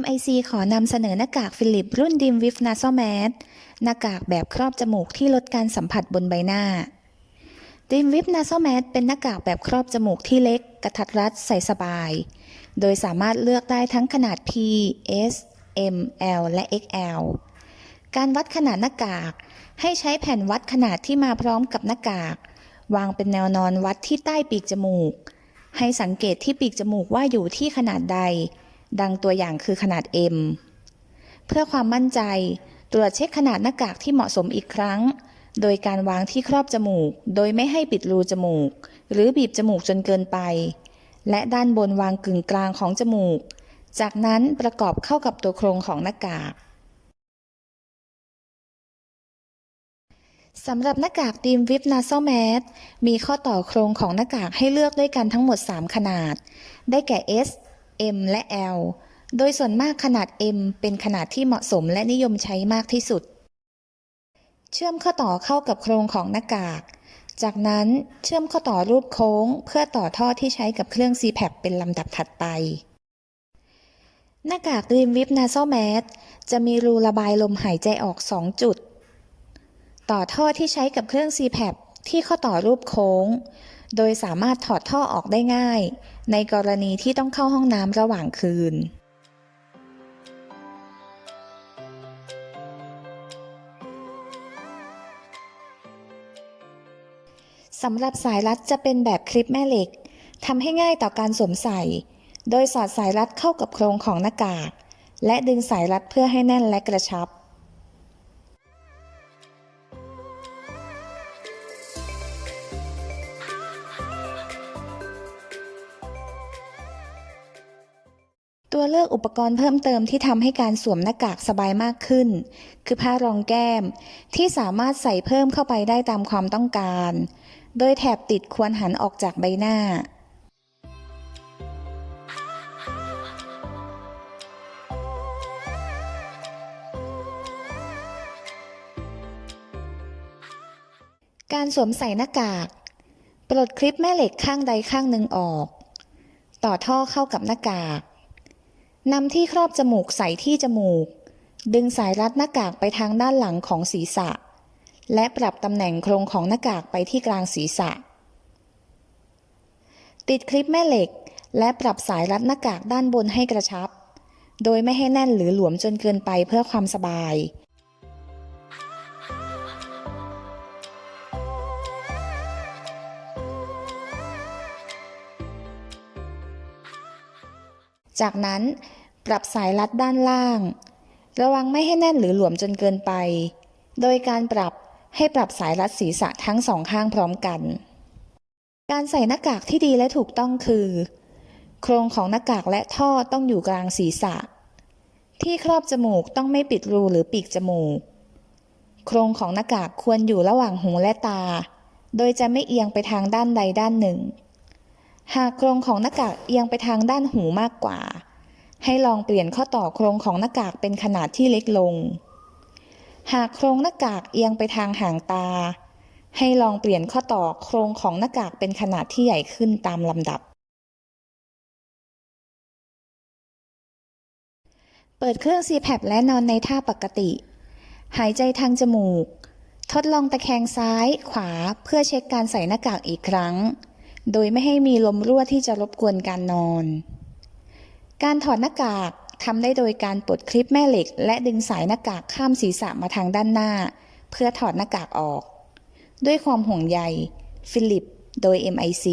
MIC ขอนำเสนอหน้ากากฟิลิปรุ่นดิมวิฟนาซ a แมสหน้ากากแบบครอบจมูกที่ลดการสัมผัสบนใบหน้าดิมวิฟนาซ a แมสเป็นหน้ากากแบบครอบจมูกที่เล็ก กระทัดรัดใส่สบาย โดยสามารถเลือกได้ทั้งขนาด P S M L และ XL การวัดขนาดหน้ากาก ให้ใช้แผ่นวัดขนาดที่มาพร้อมกับหน้ากาก วางเป็นแนวนอนวัดที่ใต้ปีกจมูก ให้สังเกตที่ปีกจมูกว่าอยู่ที่ขนาดใด ดังตัวอย่างคือขนาด M เพื่อความมั่นใจตรวจเช็คขนาดหน้ากากที่เหมาะสมอีกครั้ง โดยการวางที่ครอบจมูก โดยไม่ให้ปิดรูจมูก หรือบีบจมูกจนเกินไป และด้านบนวางกึ่งกลางของจมูก จากนั้นประกอบเข้ากับตัวโครงของหน้ากากสำหรับหน้ากากดีมวิปนาโซแมสมีข้อต่อโครงของหน้ากากให้เลือกด้วยกันทั้งหมด 3 ขนาด ได้แก่ S M และ L โดยส่วนมากขนาด M เป็นขนาดที่เหมาะสมและนิยมใช้มากที่สุด เชื่อมข้อต่อเข้ากับโครงของหน้ากาก จากนั้นเชื่อมข้อต่อรูปโค้ง เพื่อต่อท่อที่ใช้กับเครื่อง CPAP เป็นลำดับถัดไป หน้ากากดีมวิปนาโซแมสจะมีรูระบายลมหายใจออก 2 จุด ต่อท่อที่ใช้กับเครื่อง CPAP ที่ข้อต่อรูปโค้ง โดยสามารถถอดท่อออกได้ง่าย ในกรณีที่ต้องเข้าห้องน้ำระหว่างคืน สำหรับสายรัดจะเป็นแบบคลิปแม่เหล็กทำให้ง่ายต่อการสวมใส่ โดยสอดสายรัดเข้ากับโครงของหน้ากาก และดึงสายรัดเพื่อให้แน่นและกระชับ ตัวเลือกอุปกรณ์เพิ่มเติมที่ทำให้การสวมหน้ากากสบายมากขึ้น คือผ้ารองแก้ม ที่สามารถใส่เพิ่มเข้าไปได้ตามความต้องการ โดยแถบติดควรหันออกจากใบหน้า การสวมใส่หน้ากาก ปลดคลิปแม่เหล็กข้างใดข้างหนึ่งออก ต่อท่อเข้ากับหน้ากาก นำที่ครอบจมูกใส่ที่จมูก ดึงสายรัดหน้ากากไปทางด้านหลังของศีรษะ และปรับตำแหน่งโครงของหน้ากากไปที่กลางศีรษะ ติดคลิปแม่เหล็ก และปรับสายรัดหน้ากากด้านบนให้กระชับ โดยไม่ให้แน่นหรือหลวมจนเกินไปเพื่อความสบาย จากนั้นปรับสายรัดด้านล่าง ระวังไม่ให้แน่นหรือหลวมจนเกินไป โดยการปรับให้ปรับสายรัดศีรษะทั้งสองข้างพร้อมกัน การใส่หน้ากากที่ดีและถูกต้องคือ โครงของหน้ากากและท่อต้องอยู่กลางศีรษะ ที่ครอบจมูกต้องไม่ปิดรูหรือปีกจมูก โครงของหน้ากากควรอยู่ระหว่างหูและตา โดยจะไม่เอียงไปทางด้านใดด้านหนึ่ง หากโครงของหน้ากากเอียงไปทางด้านหูมากกว่า ให้ลองเปลี่ยนข้อต่อโครงของหน้ากากเป็นขนาดที่เล็กลง หากโครงหน้ากากเอียงไปทางหางตา ให้ลองเปลี่ยนข้อต่อโครงของหน้ากากเป็นขนาดที่ใหญ่ขึ้นตามลำดับ เปิดเครื่อง CPAP และนอนในท่าปกติ หายใจทางจมูก ทดลองตะแคงซ้ายขวาเพื่อเช็คการใส่หน้ากากอีกครั้ง โดยไม่ให้มีลมรั่วที่จะรบกวนการนอน การถอดหน้ากากทำได้โดยการปลดคลิปแม่เหล็ก และดึงสายหน้ากากข้ามศีรษะมาทางด้านหน้า เพื่อถอดหน้ากากออก ด้วยความห่วงใย ฟิลิป โดย MIC